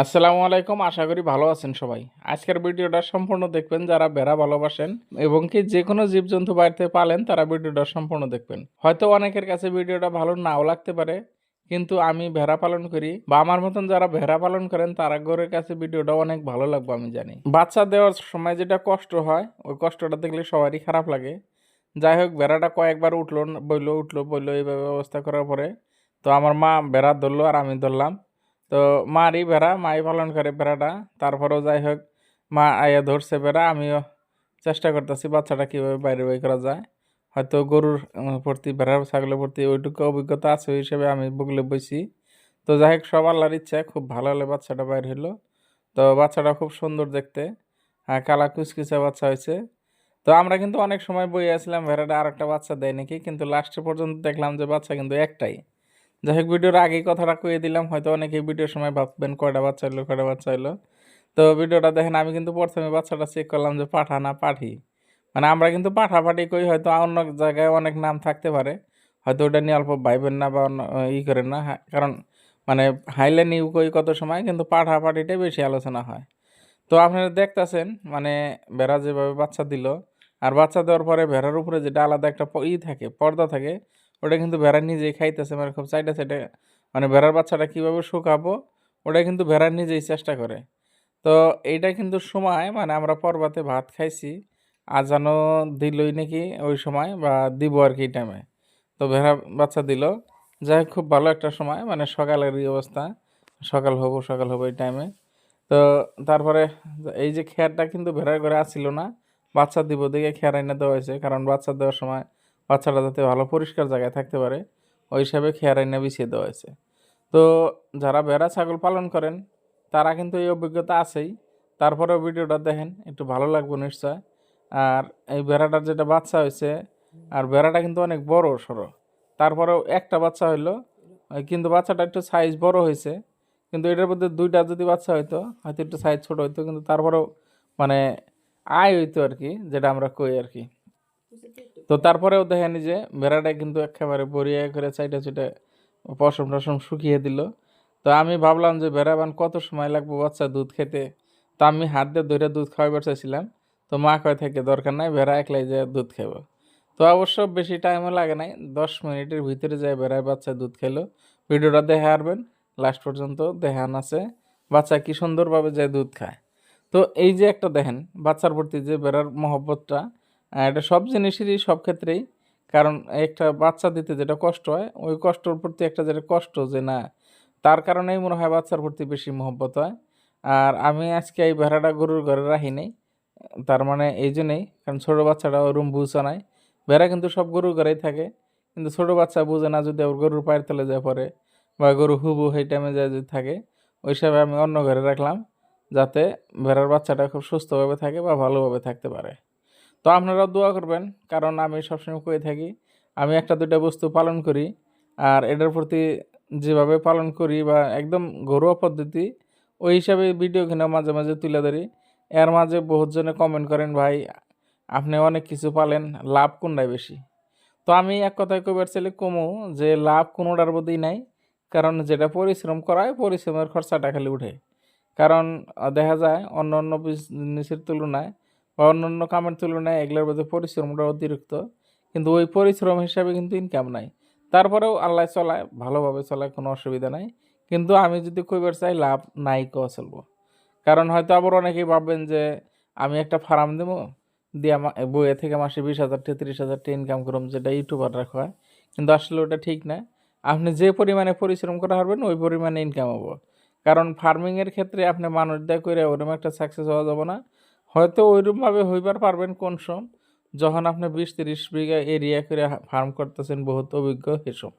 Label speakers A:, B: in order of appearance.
A: আসসালামু আলাইকুম, আশা করি ভালো আছেন সবাই। আজকের ভিডিওটা সম্পূর্ণ দেখবেন, যারা বেড়া ভালোবাসেন এবং কি যে কোনো জীবজন্তু বাড়িতে পালেন, তারা ভিডিওটা সম্পূর্ণ দেখবেন। হয়তো অনেকের কাছে ভিডিওটা ভালো নাও লাগতে পারে, কিন্তু আমি ভেড়া পালন করি বা আমার মতন যারা ভেড়া পালন করেন, তারা গরের কাছে ভিডিওটা অনেক ভালো লাগবে, আমি জানি। বাচ্চা দেওয়ার সময় যেটা কষ্ট হয়, ওই কষ্টটা দেখলে সবারই খারাপ লাগে। যাই হোক, ভেড়াটা কয়েকবার উঠল, বইলো উঠল, বইলো, এইভাবে ব্যবস্থা করার পরে তো আমার মা বেড়া ধরলো আর আমি ধরলাম। তো মারই ভেড়া মাই পালন করে ভেড়াটা তারপরেও যাই হোক মা আয়া ধরছে ভেড়া আমিও চেষ্টা করতেছি বাচ্চাটা কীভাবে বাইরে বের করা যায়। হয়তো গরুর প্রতি ভেড়ার ছাগলের প্রতি ওইটুকু অভিজ্ঞতা আছে ওই হিসেবে আমি বগলে বইছি। তো যাই হোক সব আল্লাহর ইচ্ছা, খুব ভালো হলে বাচ্চাটা বাইর হলো তো বাচ্চাটা খুব সুন্দর দেখতে হ্যাঁ কালা কুচকুচে বাচ্চা হয়েছে। তো আমরা কিন্তু অনেক সময় বই আসলাম ভেড়াটা আর একটা বাচ্চা দেয় নাকি? কিন্তু লাস্টে পর্যন্ত দেখলাম যে বাচ্চা কিন্তু একটাই। যাই হোক ভিডিওর আগেই কথাটা কয়ে দিলাম হয়তো অনেকে ভিডিওর সময় ভাববেন কয়টা বাচ্চা হলো কয়টা বাচ্চা হলো তো ভিডিওটা দেখেন আমি কিন্তু প্রথমে বাচ্চাটা চেক করলাম যে পাঠা না পাঠি। মানে আমরা কিন্তু পাঠা পাঠি কই হয়তো অন্য জায়গায় অনেক নাম থাকতে পারে। হয়তো ওটা নিয়ে অল্প ভাইবেন না বা অন্য ই করেন না হ্যাঁ, কারণ মানে হাইলে নিউ কই কত সময় কিন্তু পাঠা পাঠিটাই বেশি আলোচনা হয়। তো আপনারা দেখতেছেন মানে ভেড়া যেভাবে বাচ্চা দিল আর বাচ্চা দেওয়ার পরে ভেড়ার উপরে যেটা আলাদা একটা ই থাকে পর্দা থাকে ওটা কিন্তু ভেড়া নিজেই খাইতেছে মানে খুব সাইডে সাইডে মানে ভেড়ার বাচ্চাটা কীভাবে শুকাবো, ওটা কিন্তু ভেড়া নিজেই চেষ্টা করে। তো এইটা কিন্তু সময় মানে আমরা পর্বাতে ভাত খাইছি আজানো দিলই নাকি ওই সময় বা দিব আর কি টাইমে তো ভেড়া বাচ্চা দিল, যাই খুব ভালো একটা সময় মানে সকালের এই অবস্থা, সকাল হব সকাল হব এই টাইমে তো তারপরে এই যে খেয়ারটা কিন্তু ভেড়ার ঘরে আসছিল না, বাচ্চা দিব দেখে খেয়ার এনে দেওয়া হয়েছে, কারণ বাচ্চা দেওয়ার সময় বাচ্চাটা যাতে ভালো পরিষ্কার জায়গায় থাকতে পারে, ওই হিসাবে খেয়ার এনে বিছিয়ে দেওয়া হয়েছে। তো যারা ভেড়া, ছাগল পালন করেন, তারা কিন্তু এই অভিজ্ঞতা আছেই। তারপরেও ভিডিওটা দেখেন, একটু ভালো লাগবে নিশ্চয়। আর এই ভেড়াটার যেটা বাচ্চা হয়েছে, আর ভেড়াটা কিন্তু অনেক বড় সড়ো তারপরেও একটা বাচ্চা হইল কিন্তু বাচ্চাটা একটু সাইজ বড় হয়েছে। কিন্তু এটার মধ্যে দুইটা যদি বাচ্চা হইতো, হয়তো একটু সাইজ ছোট হইতো, কিন্তু তারপরেও মানে আয় হইতো আর কি, যেটা আমরা কই আর কি। তো তারপরেও দেখেন যে ভেড়াটা কিন্তু একেবারে বরিয়া করে চাইটা চুটে পশম টসম শুকিয়ে দিল। তো আমি ভাবলাম যে ভেড়া বান কত সময় লাগবে বাচ্চা দুধ খেতে? তো আমি হাত দিয়ে ধরে দুধ খাওয়াবার চাইছিলাম। তো মা কয়, থেকে দরকার নাই, ভেড়া একলাই যে দুধ খাব তো অবশ্য বেশি টাইমও লাগে নাই, দশ মিনিটের ভিতরে যায় ভেড়ার বাচ্চা দুধ খেলো ভিডিওটা দেখে আসবেন লাস্ট পর্যন্ত দেখান আছে, বাচ্চা কি সুন্দরভাবে যায় দুধ খায়। তো এই যে একটা দেখেন, বাচ্চার প্রতি যে বেড়ার মহব্বতটা এটা সব জিনিসেরই সব ক্ষেত্রেই। কারণ একটা বাচ্চা দিতে যেটা কষ্ট হয়, ওই কষ্টর প্রতি একটা যেটা কষ্ট যে না, তার কারণেই মনে হয় বাচ্চার প্রতি বেশি মহব্বত হয়। আর আমি আজকে এই ভেড়াটা গরুর ঘরে রাখি নেই, তার মানে এই জন্যই, কারণ ছোটো বাচ্চাটা ওরম বুঝে নাই। ভেড়া কিন্তু সব গরুর ঘরেই থাকে, কিন্তু ছোটো বাচ্চা বুঝে না যদি ওর গরুর পায়ের তলে যায় পরে, বা গরু হুবু সেই টাইমে যায় যদি থাকে, ওই হিসাবে আমি অন্য ঘরে রাখলাম, যাতে ভেড়ার বাচ্চাটা খুব সুস্থভাবে থাকে বা ভালোভাবে থাকতে পারে। তো আপনারাও দোয়া করবেন, কারণ আমি সবসময় কয়ে থাকি, আমি একটা দুইটা বস্তু পালন করি, আর এটার প্রতি যেভাবে পালন করি বা একদম ঘরোয়া পদ্ধতি, ওই হিসাবে ভিডিও ভিডিওখানে মাঝে মাঝে তুলে ধরি। এর মাঝে বহুতজনে কমেন্ট করেন, ভাই, আপনি অনেক কিছু পালেন, লাভ কোনটাই বেশি? তো আমি এক কথায় কবার চাইলে কমু যে, লাভ কোনোটার মধ্যেই নাই, কারণ যেটা পরিশ্রম করায়, পরিশ্রমের খরচাটা খালি উঠে। কারণ, দেখা যায় অন্য অন্য জিনিসের তুলনায় বা অন্য অন্য কামের তুলনায় এগুলোর মধ্যে পরিশ্রমটা অতিরিক্ত। কিন্তু ওই পরিশ্রম হিসাবে কিন্তু ইনকাম নাই। তারপরেও আল্লাহ চলায়, ভালোভাবে চলায়, কোনো অসুবিধা নাই। কিন্তু আমি যদি কইবার চাই, লাভ নাই কো চলবো কারণ হয়তো আবার অনেকেই ভাববেন যে, আমি একটা ফার্ম দেবো, দিয়ে বইয়ে থেকে মাসে বিশ হাজার তেত্রিশ হাজার ইনকাম করুম, যেটা ইউটিউবার রাখা হয় কিন্তু আসলে ওটা ঠিক না। আপনি যে পরিমাণে পরিশ্রম করা পারবেন ওই পরিমাণে ইনকাম হব। কারণ ফার্মিংয়ের ক্ষেত্রে আপনি মানুষ দেয় করে ওরকম একটা সাকসেস হওয়া যাবে না। হয়তো ওইরকমভাবে হইবার পারবেন কোন সম যখন আপনি বিশ তিরিশ বিঘা এরিয়া করে ফার্ম করতেছেন, বহুত অভিজ্ঞ হিসব